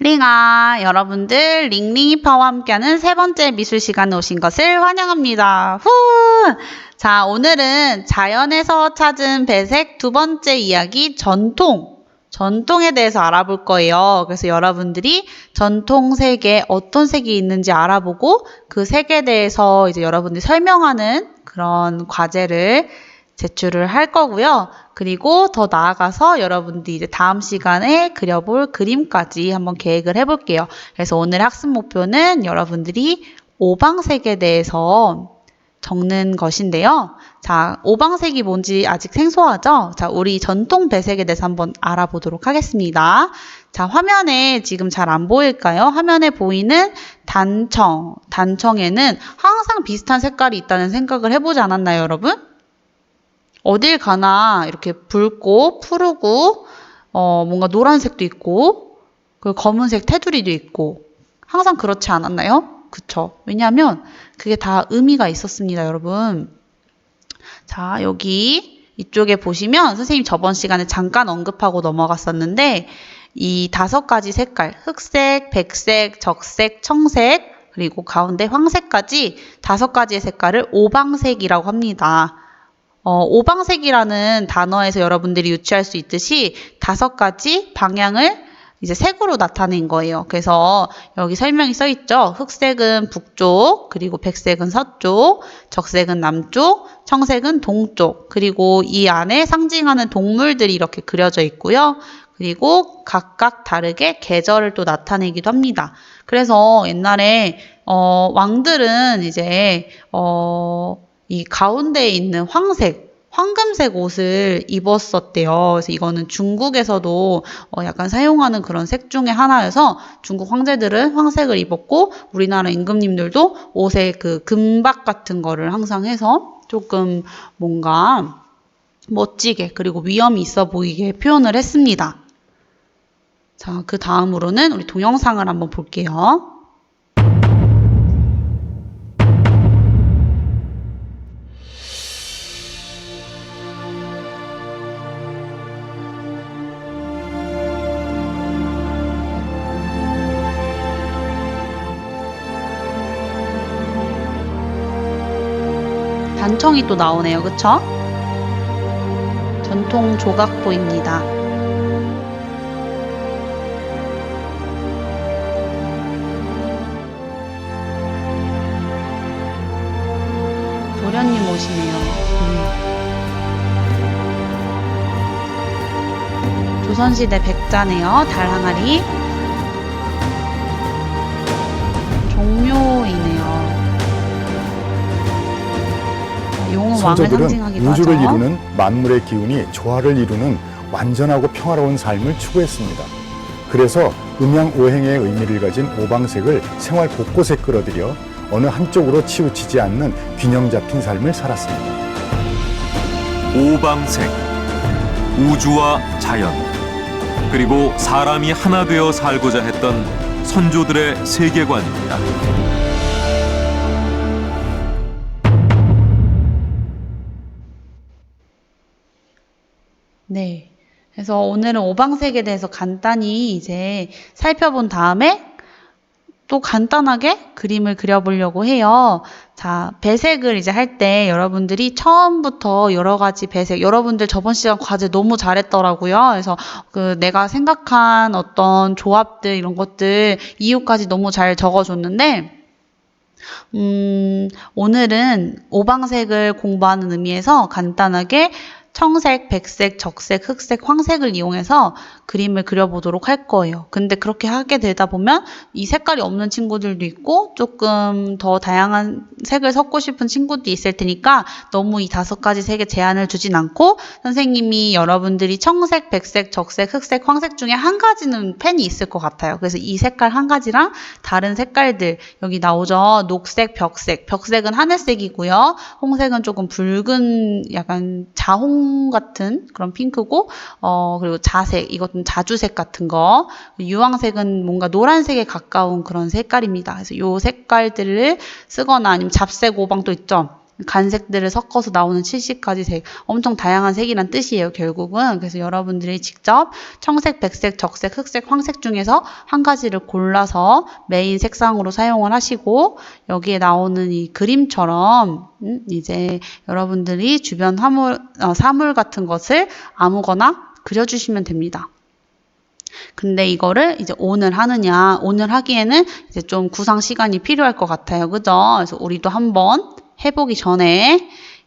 링아, 여러분들 링링이파와 함께하는 세 번째 미술 시간에 오신 것을 환영합니다. 후! 자, 오늘은 자연에서 찾은 배색 두 번째 이야기 전통. 전통에 대해서 알아볼 거예요. 그래서 여러분들이 전통 색에 어떤 색이 있는지 알아보고 그 색에 대해서 이제 여러분들이 설명하는 그런 과제를 제출을 할 거고요. 그리고 더 나아가서 여러분들이 이제 다음 시간에 그려볼 그림까지 한번 계획을 해볼게요. 그래서 오늘 학습 목표는 여러분들이 오방색에 대해서 적는 것인데요. 자, 오방색이 뭔지 아직 생소하죠? 자, 우리 전통 배색에 대해서 한번 알아보도록 하겠습니다. 자, 화면에 지금 잘 안 보일까요? 화면에 보이는 단청. 단청에는 항상 비슷한 색깔이 있다는 생각을 해보지 않았나요, 여러분? 어딜 가나 이렇게 붉고 푸르고 어 뭔가 노란색도 있고 그 검은색 테두리도 있고 항상 그렇지 않았나요? 그쵸? 왜냐하면 그게 다 의미가 있었습니다, 여러분. 자, 여기 이쪽에 보시면 선생님 저번 시간에 잠깐 언급하고 넘어갔었는데 이 다섯 가지 색깔, 흑색, 백색, 적색, 청색, 그리고 가운데 황색까지 다섯 가지의 색깔을 오방색이라고 합니다. 어, 오방색이라는 단어에서 여러분들이 유추할 수 있듯이 다섯 가지 방향을 이제 색으로 나타낸 거예요. 그래서 여기 설명이 써 있죠. 흑색은 북쪽, 그리고 백색은 서쪽, 적색은 남쪽, 청색은 동쪽, 그리고 이 안에 상징하는 동물들이 이렇게 그려져 있고요. 그리고 각각 다르게 계절을 또 나타내기도 합니다. 그래서 옛날에 어, 왕들은 이제 어, 이 가운데에 있는 황색, 황금색 옷을 입었었대요. 그래서 이거는 중국에서도 어 약간 사용하는 그런 색 중에 하나여서 중국 황제들은 황색을 입었고 우리나라 임금님들도 옷에 그 금박 같은 거를 항상 해서 조금 뭔가 멋지게 그리고 위험이 있어 보이게 표현을 했습니다. 자, 그 다음으로는 우리 동영상을 한번 볼게요. 단청이 또 나오네요. 그쵸? 전통 조각보입니다. 도련님 오시네요. 음. 조선시대 백자네요. 달 항아리. 종묘이 용은 상징하기도 우주를 하죠. 이루는 만물의 기운이 조화를 이루는 완전하고 평화로운 삶을 추구했습니다. 그래서 음양 오행의 의미를 가진 오방색을 생활 곳곳에 끌어들여 어느 한쪽으로 치우치지 않는 균형 잡힌 삶을 살았습니다. 오방색, 우주와 자연, 그리고 사람이 하나 되어 살고자 했던 선조들의 세계관입니다. 네. 그래서 오늘은 오방색에 대해서 간단히 이제 살펴본 다음에 또 간단하게 그림을 그려보려고 해요. 자, 배색을 이제 할 때 여러분들이 처음부터 여러 가지 배색, 여러분들 저번 시간 과제 너무 잘했더라고요. 그래서 그 내가 생각한 어떤 조합들 이런 것들 이유까지 너무 잘 적어줬는데, 음, 오늘은 오방색을 공부하는 의미에서 간단하게 청색, 백색, 적색, 흑색, 황색을 이용해서 그림을 그려보도록 할 거예요. 근데 그렇게 하게 되다 보면 이 색깔이 없는 친구들도 있고 조금 더 다양한 색을 섞고 싶은 친구도 있을 테니까 너무 이 다섯 가지 색에 제한을 주진 않고 선생님이 여러분들이 청색, 백색, 적색, 흑색, 황색 중에 한 가지는 펜이 있을 것 같아요. 그래서 이 색깔 한 가지랑 다른 색깔들 여기 나오죠. 녹색, 벽색. 벽색은 하늘색이고요. 홍색은 조금 붉은 약간 자홍 같은 그런 핑크고 어 그리고 자색 이것은 자주색 같은 거 유황색은 뭔가 노란색에 가까운 그런 색깔입니다. 그래서 요 색깔들을 쓰거나 아니면 잡색 오방도 있죠. 간색들을 섞어서 나오는 70가지 색. 엄청 다양한 색이란 뜻이에요, 결국은. 그래서 여러분들이 직접 청색, 백색, 적색, 흑색, 황색 중에서 한 가지를 골라서 메인 색상으로 사용을 하시고 여기에 나오는 이 그림처럼 음, 이제 여러분들이 주변 화물, 어, 사물 같은 것을 아무거나 그려주시면 됩니다. 근데 이거를 이제 오늘 하느냐, 오늘 하기에는 이제 좀 구상 시간이 필요할 것 같아요. 그죠? 그래서 우리도 한번 해보기 전에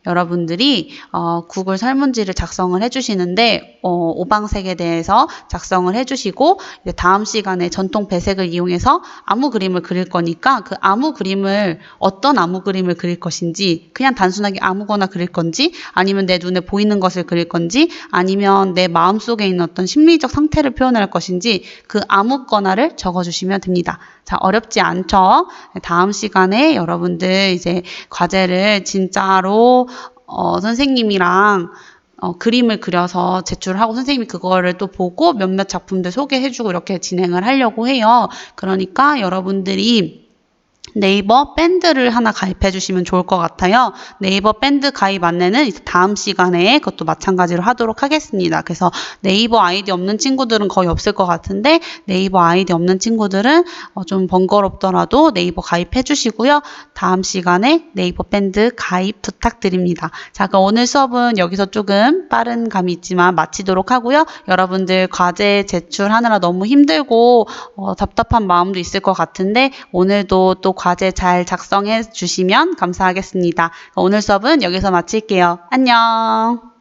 여러분들이 어, 구글 설문지를 작성을 해주시는데 어, 오방색에 대해서 작성을 해주시고 다음 시간에 전통 배색을 이용해서 아무 그림을 그릴 거니까 그 아무 그림을 어떤 아무 그림을 그릴 것인지 그냥 단순하게 아무거나 그릴 건지 아니면 내 눈에 보이는 것을 그릴 건지 아니면 내 마음 속에 있는 어떤 심리적 상태를 표현할 것인지 그 아무거나를 적어주시면 됩니다. 자 어렵지 않죠? 다음 시간에 여러분들 이제 과제를 진짜로 어, 선생님이랑 어, 그림을 그려서 제출하고 선생님이 그거를 또 보고 몇몇 작품들 소개해주고 이렇게 진행을 하려고 해요. 그러니까 여러분들이 네이버 밴드를 하나 가입해 주시면 좋을 것 같아요. 네이버 밴드 가입 안내는 다음 시간에 그것도 마찬가지로 하도록 하겠습니다. 그래서 네이버 아이디 없는 친구들은 거의 없을 것 같은데 네이버 아이디 없는 친구들은 어, 좀 번거롭더라도 네이버 가입해 주시고요. 다음 시간에 네이버 밴드 가입 부탁드립니다. 자, 그럼 오늘 수업은 여기서 조금 빠른 감이 있지만 마치도록 하고요. 여러분들 과제 제출하느라 너무 힘들고 어, 답답한 마음도 있을 것 같은데 오늘도 또 과제 잘 작성해 주시면 감사하겠습니다. 오늘 수업은 여기서 마칠게요. 안녕.